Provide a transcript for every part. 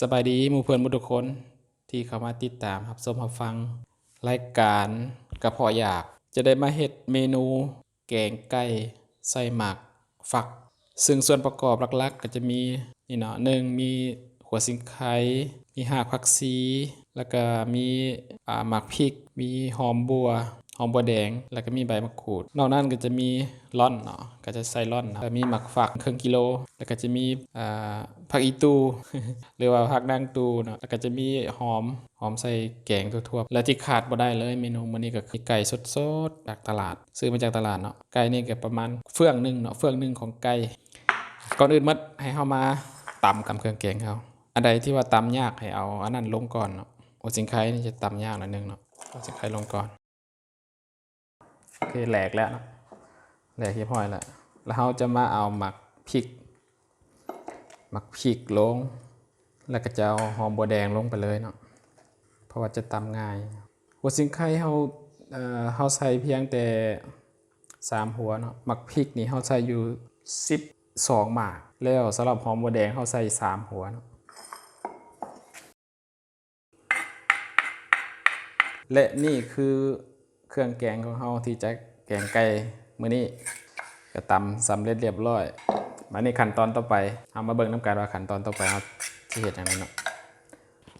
สบายดีมู่เพื่อนมุทุกคนที่เข้ามาติดตามรับชมรับฟัง รายการกระเพาะอยาก จะได้มาเฮ็ดเมนู แกงไก่ใส่หมัก ฝัก ซึ่งส่วนประกอบหลักๆ ก็จะมีนี่เนาะหนึ่งมีหัวสิงไข่มีหากผักชีแล้วก็มีหมักพริก มีหอมบัว หอมบัวแดง แล้วก็มีใบมะกรูด นอกนั้นก็จะมีร่อนเนาะ ก็จะใส่ร่อนแล้วมีหมักฝักครึ่งกิโล แล้วก็จะมีอ่าผักอีตู หรือว่าผักนางตูเนาะ แล้วก็จะมีหอม หอมใส่แกงทั่วๆ และที่ขาดบ่ได้เลยเมนูมื้อนี้ก็คือไก่สดๆจากตลาด ซื้อมาจากตลาดเนาะ ไก่นี่ก็ประมาณเฟื่องหนึงเนาะ เฟื่องหนึงของไก่ ก่อนอื่นหมดให้เฮามาตำกับเครื่องแกงเขาอันใดที่ว่าตำยากให้เอาอันนั้นลงก่อนเนาะโอสิงไคนี่จะตำยากหน่อยนึงเนาะโอสิงไคลงก่อน โอเคแหลกแล้วแหลกเรียบร้อยแล้วแล้วเราจะมาเอาหมักพริก หมักพริกลง แล้วก็จะเอาหอมบัวแดงลงไปเลยเนาะเพราะว่าจะตำง่าย หัวสิงไข่เราเอ่อเราใส่เพียงแต่สามหัวเนาะหมักพริกนี่เราใส่อยู่สิบสองหมาก แล้วสำหรับหอมบัวแดงเราใส่สามหัวเนาะและนี่คือ เครื่องแกงของเราที่จะแกงไก่มื้อนี้ก็ตำสำเร็จเรียบร้อยมาในขั้นตอนต่อไปเอามาเบิ่งน้ำกันว่าขั้นตอนต่อไปเราสิเฮ็ดหยังไงเนาะ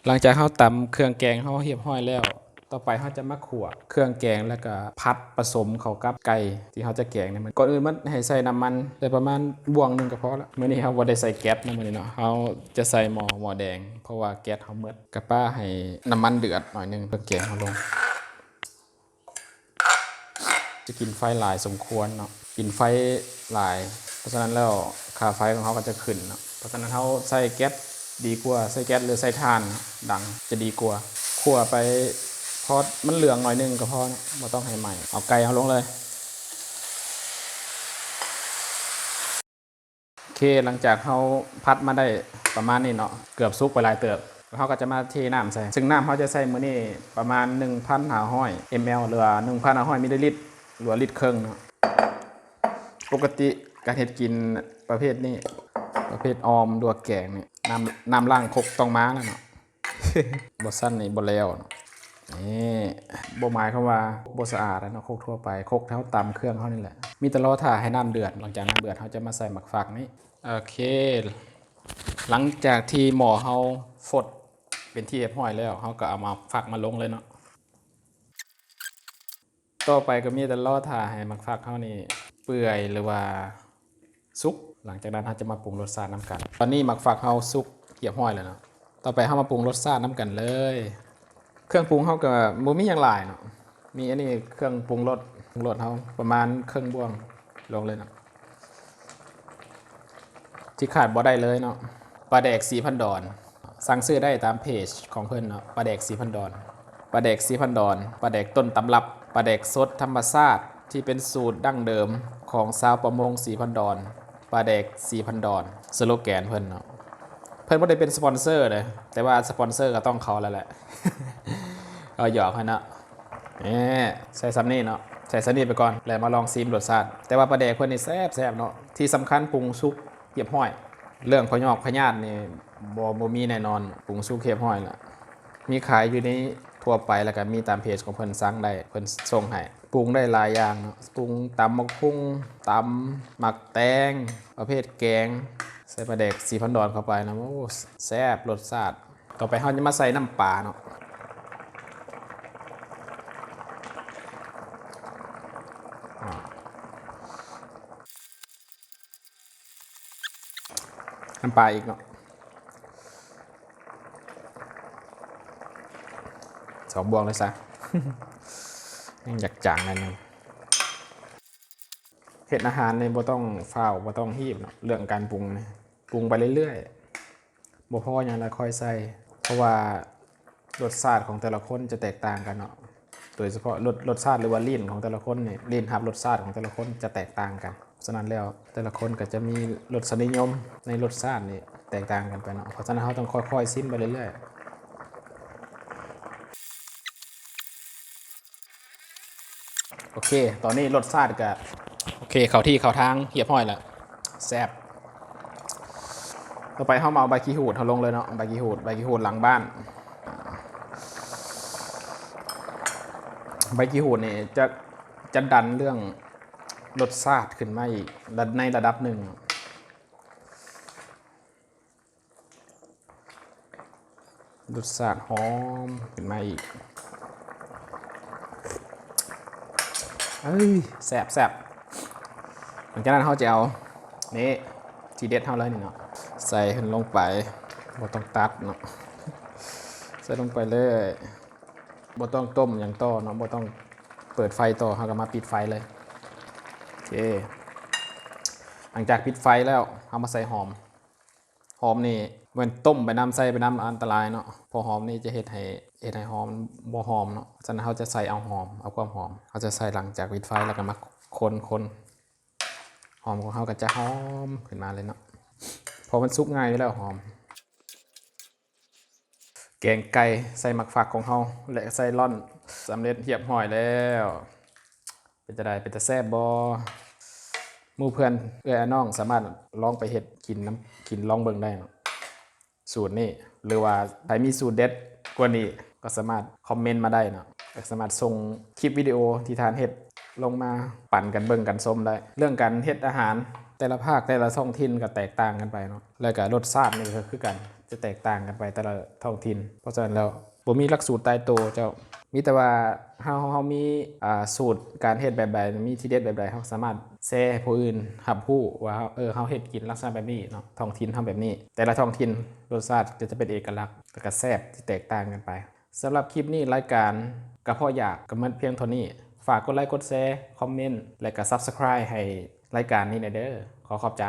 หลังจากเราตำเครื่องแกงเราเรียบร้อยแล้ว ต่อไปเราจะมาขั่วเครื่องแกงแล้วก็พัดผสมเข้ากับไก่ที่เราจะแกงเนี่ยมันก่อนอื่นมันให้ใส่น้ำมันได้ประมาณบวงหนึงก็พอละมื้อนี้เราบ่ได้ใส่แก๊สนะมื้อนี้เนาะเราจะใส่หม้อหม้อแดง เพราะว่าแก๊สเราหมดกะป้าให้น้ำมันเดือดหน่อยหนึงเพื่อแกงเราลง จะกินไฟหลายสมควรเนาะกินไฟหลาย เพราะฉะนั้นแล้วค่าไฟของเขาก็จะขึ้นเนาะเพราะฉะนั้นเขาใส่แก๊สดีกว่าใส่แก๊สหรือใส่ถ่านดังจะดีกว่าคั่วไปพอมันเหลืองหน่อยหนึงก็พอเนาะไม่ต้องให้ใหม่ เอาไก่เอาลงเลยโอเคหลังจากเขาพัดมาได้ประมาณนี้เนาะเกือบซุกไปหลายเติบเขาก็จะมาเทน้ำใส่ ซึ่งน้ำเขาจะใส่มื้อนี้ประมาณ 1,500 ml หรือว่า1,500มิลลิลิตร หรือลิตรครึ่งเนาะปกติการเฮ็ดกินประเภทนี้ ประเภทออมดวแกงเนี่ยน้ำน้ำล่างคกต้องม้าแล้วเนาะบ่สั้นนี่บ่แล้วเนาะนี่บหมายความว่าบสะอาดแล้วเนาะโคกทั่วไปโคกเท่าตำเครื่องเขานี่แหละ มีแต่รอถ่าให้น้ำเดือด หลังจากน้ำเดือดเขาจะมาใส่หมักฝักนี้โอเค หลังจากที่หมอเฮาฟดเป็นที่เรียบร้อยแล้วเขาก็เอามาฝักมาลงเลยเนาะ ต่อไปก็มีแต่รอถ่าให้หมักฝักเขานี่เปื่อยหรือว่าสุก หลังจากนั้นเราจะมาปรุงรสชาติน้ำกัน ตอนนี้หมักฝักเขาสุกเรียบร้อยแล้วเนาะต่อไปเรามาปรุงรสชาติน้ำกันเลย เครื่องปรุงเขาก็บ่มีอย่างหลายเนาะมีอันนี้เครื่องปรุงรสปรุงรสเขาประมาณเครึ่องบ้วงลงเลยเนาะที่ขาดบ่ได้เลยเนาะปลาแดกสีพันดอนสั่งซื้อได้ตามเพจของเพิ่นเนาะปลาแดกสีพันดอนปลาแดกสีพันดอนปลาแดกต้นตำรับ ปลาแดกสดธรรมชาติที่เป็นสูตรดั้งเดิมของชาวประมงสีพันดอนปลาแดกสีพันดอนสโลแกนเพิ่นเนาะเพิ่นบ่ได้เป็นสปอนเซอร์เลยแต่ว่าสปอนเซอร์ก็ต้องเขาแล้วแหละเอาหยอกให้เนาะนี่ใส่ซัมนี่เนาะใส่ซัมนี่ไปก่อนแล้วมาลองซีมรสชาติแต่ว่าปลาแดกเพิ่นนี่แซ่บแซ่บเนาะที่สำคัญปรุงซุปเรียบห้อย เรื่องพยอกพยาธินี่บ่บ่มีแน่นอนปรุงซุปเรียบห้อยล่ะมีขายอยู่ใน ทั่วไปแล้วก็มีตามเพจของเพิ่นสั่งได้เพิ่นส่งให้ปรุงได้หลายอย่างปรุงตำมักพุงตำหมักแตง ประเภทแกง ใส่ปลาแดกสีพันดอนเข้าไปนะโอ้แซ่บรสชาติต่อไปเราจะมาใส่น้ำปลาเนาะน้ำปลาอีกเนาะ สองบวงเลยซะยังอยากจางหนอยหนึงเห็ดอาหารในบ่ต้องเฝ้าบ่ต้องฮีบเนาะเรื่องการปรุงเนี่ยปรุงไปเรื่อยๆบ่พออย่างละค่อยใส่เพราะว่ารสชาติของแต่ละคนจะแตกต่างกันเนาะโดยเฉพาะรสรสชาติหรือว่าลิ้นของแต่ละคนเนี่ยลิ้นรับรสชาติของแต่ละคนจะแตกต่างกันฉะนั้นแล้วแต่ละคนก็จะมีรสนิยมในรสชาตินี่แตกต่างกันไปเนาะเพราะฉะนั้นเราต้องค่อยๆซิมไปเรื่อยๆ โอเค ตอนนี้รสชาติก็โอเค เข่าที่เข่าทางเหียบห้อยแล้วแซ่บต่อไปเข้ามาเอาใบกีหูดเขาลงเลยเนาะใบกีหูดใบกีหูดหลังบ้านใบกีหูดเนี่ยจะจะดันเรื่องรสชาติขึ้นมาอีกในระดับหนึ่งรสชาติหอมขึ้นมาอีก เอ้ยแสบแสบหลังจากนั้นเขาจะเอานี่ทีเด็ดเท่าเลยนี่เนาะใส่ลงไปบ่ต้องตัดเนาะใส่ลงไปเลยบ่ต้องต้มอย่างต่อเนาะบ่ต้องเปิดไฟต่อเขาก็มาปิดไฟเลยโอเคหลังจากปิดไฟแล้วเอามาใส่หอม หอมนี่เหมือนต้มไปน้ำใส่ไปน้ำอันตรายเนาะพอหอมนี่จะเฮ็ดให้เฮ็ดให้หอมบ่หอมเนาะฉะนั้นเขาจะใส่เอาหอมเอาความหอมเขาจะใส่หลังจากปิดไฟแล้วก็มาคนคนหอมของเขาก็จะหอมขึ้นมาเลยเนาะพอมันซุกง่ายแล้วหอม แกงไก่ใส่หมักฝักของเขาและใส่ร่อนสำเร็จเรียบร้อยแล้ว เป็นจะได้เป็นจะแซ่บบอ มู่เพื่อนเอื้ออน้องสามารถลองไปเฮ็ดกินน้ำกินลองเบิ่งได้เนาะสูตรนี้หรือว่าใครมีสูตรเด็ดกว่านี้ก็สามารถคอมเมนต์มาได้เนาะสามารถส่งคลิปวิดีโอที่ทานเฮ็ดลงมาปั่นกันเบิ่งกันส้มได้ เรื่องการเฮ็ดอาหารแต่ละภาคแต่ละท้องถิ่นก็แตกต่างกันไปเนาะแล้วก็รสชาตินี่ก็คือกันจะแตกต่างกันไปแต่ละท้องถิ่นเพราะฉะนั้นแล้วบ่มีหลักสูตรตายตัวเจ้า มีแต่ว่าเฮาเฮามีอ่าสูตรการเฮ็ดแบบใดมีที่เด็ดแบบใดเฮาสามารถแชร์ให้ผู้อื่นรับรู้ว่าเออเฮาเฮ็ดกินลักษณะแบบนี้เนาะท้องถิ่นทำแบบนี้ แต่ละท้องถิ่นรสชาติก็จะเป็นเอกลักษณ์แล้วก็แซ่บที่แตกต่างกันไปสำหรับคลิปนี้รายการกระเพาะอยากก็มันเพียงเท่านี้ ฝากกดไลค์กดแชร์คอมเมนต์และก็ Subscribe ให้รายการนี้หน่อยเด้อขอขอบใจ